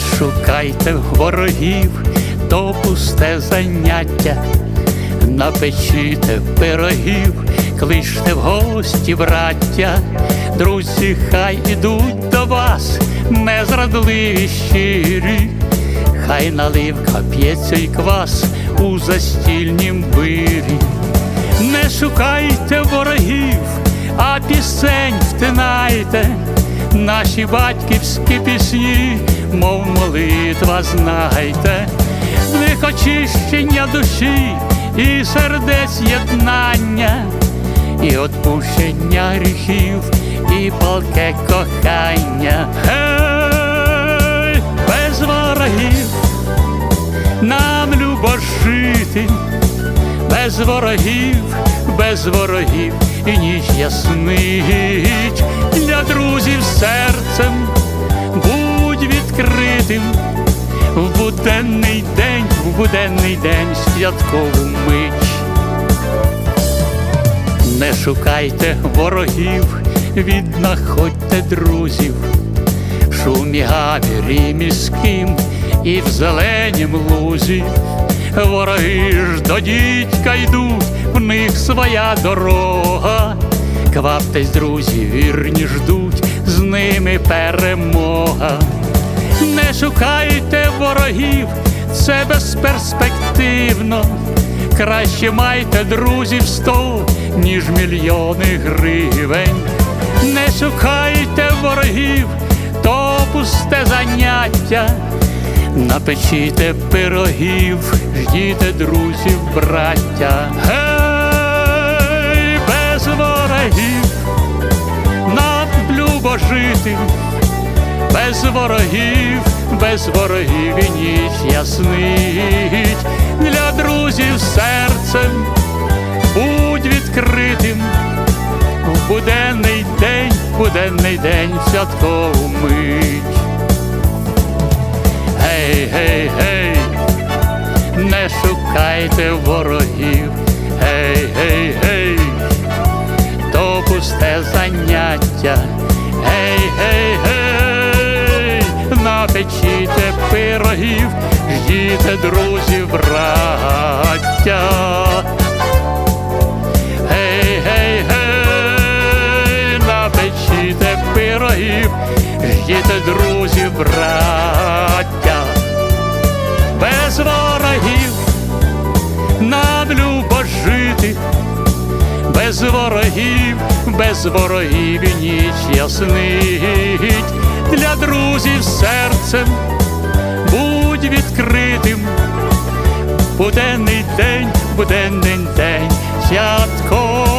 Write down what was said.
шукайте ворогів, то пусте заняття. Напечіте пирогів, кличте в гості, браття, друзі, хай ідуть до вас, незрадливі щирі, хай наливка п'ється й квас у застільнім вирі. Не шукайте ворогів, а пісень втинайте, наші батьківські пісні, мов молитва, знайте, них очищення душі і сердець єднання, і отпущення гріхів, і палке кохання. Гей, без ворогів нам любо жити без ворогів, без ворогів і ніч яснить для друзів серцем відкритим в буденний день, в буденний день святкову мить. Не шукайте ворогів, віднаходьте друзів, шумі гавірі міським і в зеленім лузі. Вороги ж до дідька йдуть, в них своя дорога. Кваптесь, друзі, вірні ждуть, з ними перемога. Ворогів, це безперспективно. Краще майте друзів сто, ніж мільйони гривень. Не шукайте ворогів, то пусте заняття. Напечіте пирогів, ждіте друзів, браття. Гей, без ворогів, нам любо жити, без ворогів, без ворогів і ніч яснить. Для друзів серцем будь відкритим. В буденний день, в буденний день, святкову мить. Гей, гей, гей, не шукайте ворогів, гей, гей, пирогів, ждіте друзів, браття. Гей, гей, гей, напечіте пирогів, ждіте друзів, браття, без ворогів нам любо жити, без ворогів, без ворогів ніч яснить, для друзів серцем будь відкритим. Буденний день, буденний день, святко